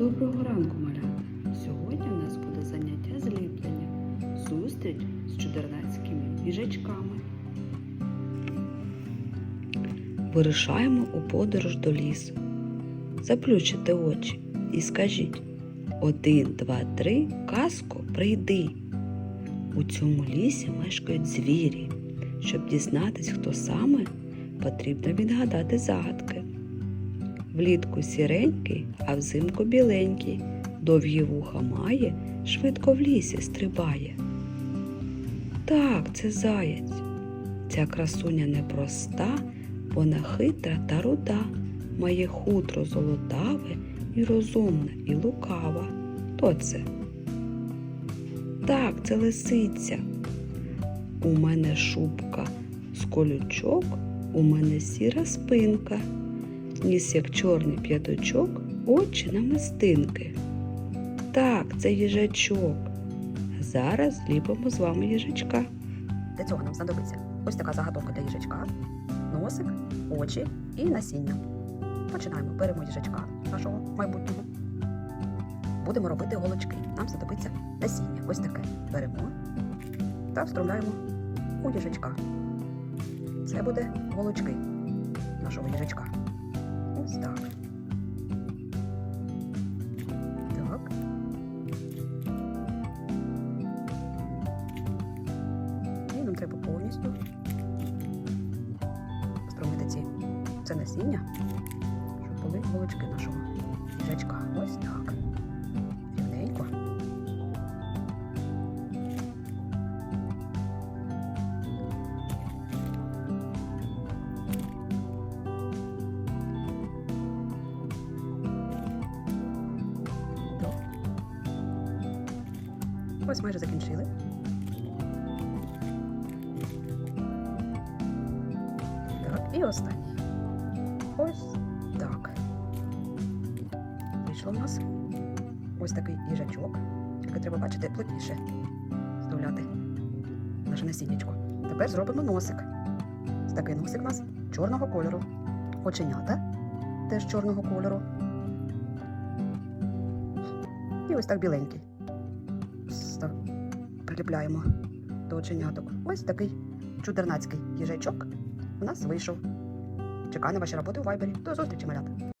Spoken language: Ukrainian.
Доброго ранку, малята! Sьогодні у нас буде заняття з ліплення. Зустріч з чудернацькими їжачками. Вирушаємо у подорож до лісу. Заплющите очі і скажіть один, два, три, казко, прийди. У цьому лісі мешкають звірі. Щоб дізнатись, хто саме, потрібно відгадати загадки. Влітку сіренький, а взимку біленький, довгі вуха має, швидко в лісі стрибає. Так, це заєць. Ця красуня непроста, вона хитра та руда, має хутро золотаве і розумна, і лукава. Хто це? Так, це лисиця. У мене шубка з колючок, у мене сіра спинка ніс як чорний п'яточок, очі намистинки. Так, це їжачок. Зараз зліпимо з вами їжачка. Для цього нам знадобиться ось така заготовка для їжачка, носик, очі і насіння. Починаємо. Беремо їжачка нашого майбутнього. Будемо робити голочки. Нам знадобиться насіння. Ось таке. Беремо та встромляємо у їжачка. Це буде голочки нашого їжачка. Ось так. Так. І нам треба повністю спромити ці це насіння, щоб були голочки нашого їжачка. Ось так. Ось майже закінчили. Так, і останній. Ось так. Вийшло в нас ось такий їжачок. Тільки треба бачити плотніше вставляти наше насіннячко. Тепер зробимо носик. Ось такий носик у нас чорного кольору. Оченята теж чорного кольору. І ось так біленький. Став... Приліпляємо до оченяток. Ось такий чудернацький їжачок у нас вийшов. Чекаю на ваші роботи у вайбері. До зустрічі, малята!